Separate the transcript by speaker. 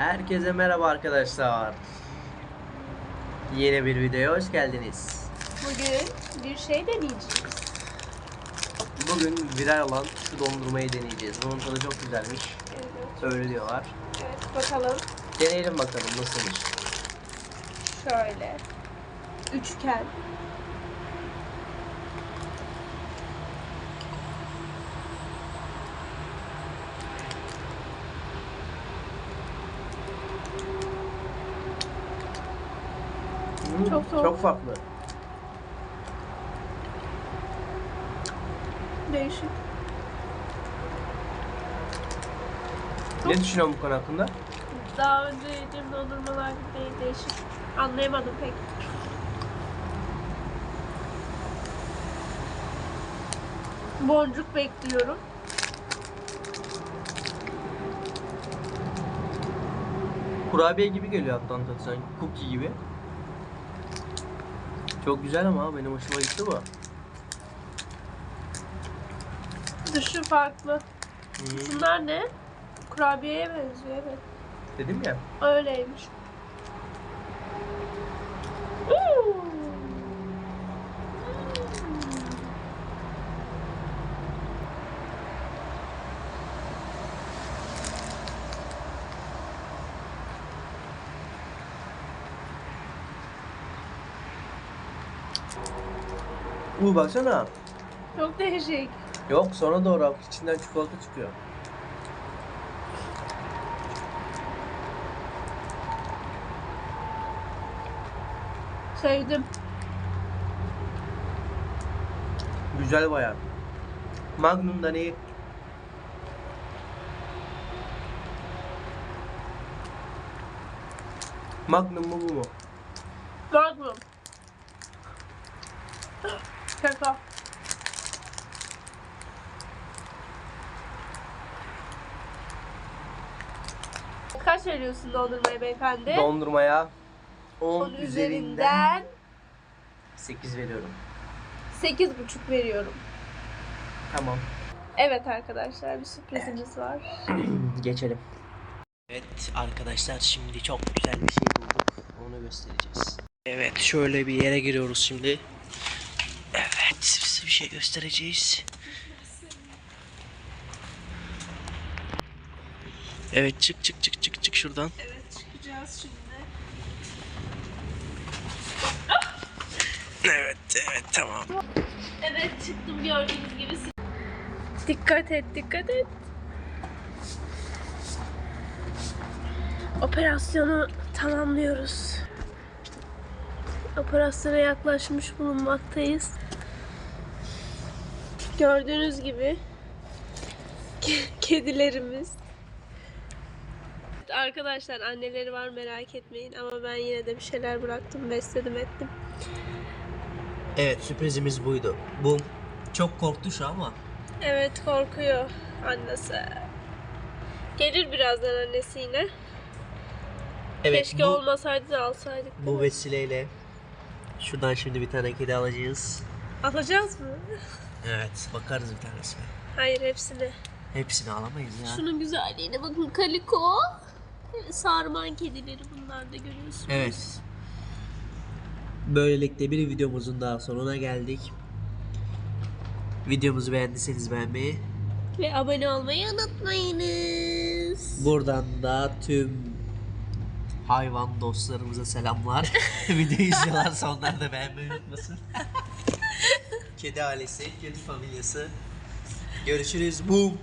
Speaker 1: Herkese merhaba arkadaşlar. Yeni bir videoya hoş geldiniz.
Speaker 2: Bugün bir şey deneyeceğiz.
Speaker 1: Bugün viral olan şu dondurmayı deneyeceğiz. Bunun tadı çok güzelmiş.
Speaker 2: Evet,
Speaker 1: Öyle diyorlar.
Speaker 2: evet bakalım.
Speaker 1: Deneyelim bakalım nasılmış.
Speaker 2: Şöyle. Üçgen. Çok soğuk.
Speaker 1: Çok farklı.
Speaker 2: Değişik.
Speaker 1: Ne düşünüyorsun bu konu hakkında?
Speaker 2: Daha önce yediğim dondurmalar gibi değil değişik. Anlayamadım pek. Boncuk bekliyorum.
Speaker 1: Kurabiye gibi geliyor hatta tadı sanki. Cookie gibi. Çok güzel ama benim hoşuma gitti bu.
Speaker 2: Dışı farklı.
Speaker 1: Hmm,
Speaker 2: Şunlar ne? Kurabiyeye benziyor evet.
Speaker 1: Dedim ya.
Speaker 2: Öyleymiş.
Speaker 1: Bu baksana.
Speaker 2: Çok değişik.
Speaker 1: Yok sonra doğru içinden çikolata çıkıyor.
Speaker 2: Sevdim.
Speaker 1: Güzel bayağı. Magnum'dan iyi. Magnum mu bu mu?
Speaker 2: Magnum. Şaka. Kaç veriyorsun dondurmaya beyefendi?
Speaker 1: Dondurmaya 10
Speaker 2: 10
Speaker 1: üzerinden
Speaker 2: üzerinden
Speaker 1: 8 veriyorum.
Speaker 2: 8,5 veriyorum.
Speaker 1: Tamam.
Speaker 2: Evet arkadaşlar bir sürprizimiz var.
Speaker 1: Geçelim. Evet arkadaşlar şimdi çok güzel bir şey bulduk. Onu göstereceğiz. Evet şöyle bir yere giriyoruz şimdi. Şey göstereceğiz. Evet çık çık çık çık çık şuradan.
Speaker 2: Evet çıkacağız şimdi.
Speaker 1: Evet evet tamam.
Speaker 2: Evet çıktım gördüğünüz gibi. Dikkat et dikkat et. Operasyonu tamamlıyoruz. Operasyona yaklaşmış bulunmaktayız. Gördüğünüz gibi ke- kedilerimiz. Arkadaşlar anneleri var merak etmeyin ama ben yine de bir şeyler bıraktım besledim ettim.
Speaker 1: Evet sürprizimiz buydu. Bu çok korktu şu ama.
Speaker 2: Evet korkuyor annesi. Gelir birazdan annesi yine.
Speaker 1: Evet
Speaker 2: Keşke
Speaker 1: bu,
Speaker 2: olmasaydı da alsaydık.
Speaker 1: bu vesileyle şuradan şimdi bir tane kedi alacağız.
Speaker 2: Alacağız mı?
Speaker 1: Evet bakarız bir tanesine.
Speaker 2: Hayır hepsini.
Speaker 1: Hepsini alamayız ya.
Speaker 2: Şunun güzelliğine bakın kaliko. Sarman kedileri bunlar da görüyorsunuz.
Speaker 1: Evet. Böylelikle bir videomuzun daha sonuna geldik. Videomuzu beğendiyseniz beğenmeyi,
Speaker 2: Ve abone olmayı unutmayınız.
Speaker 1: buradan da tüm hayvan dostlarımıza selamlar. Videoyu izliyorlarsa onlar da beğenmeyi unutmasın. Kedi ailesi, kedi familyası. Görüşürüz. Boom.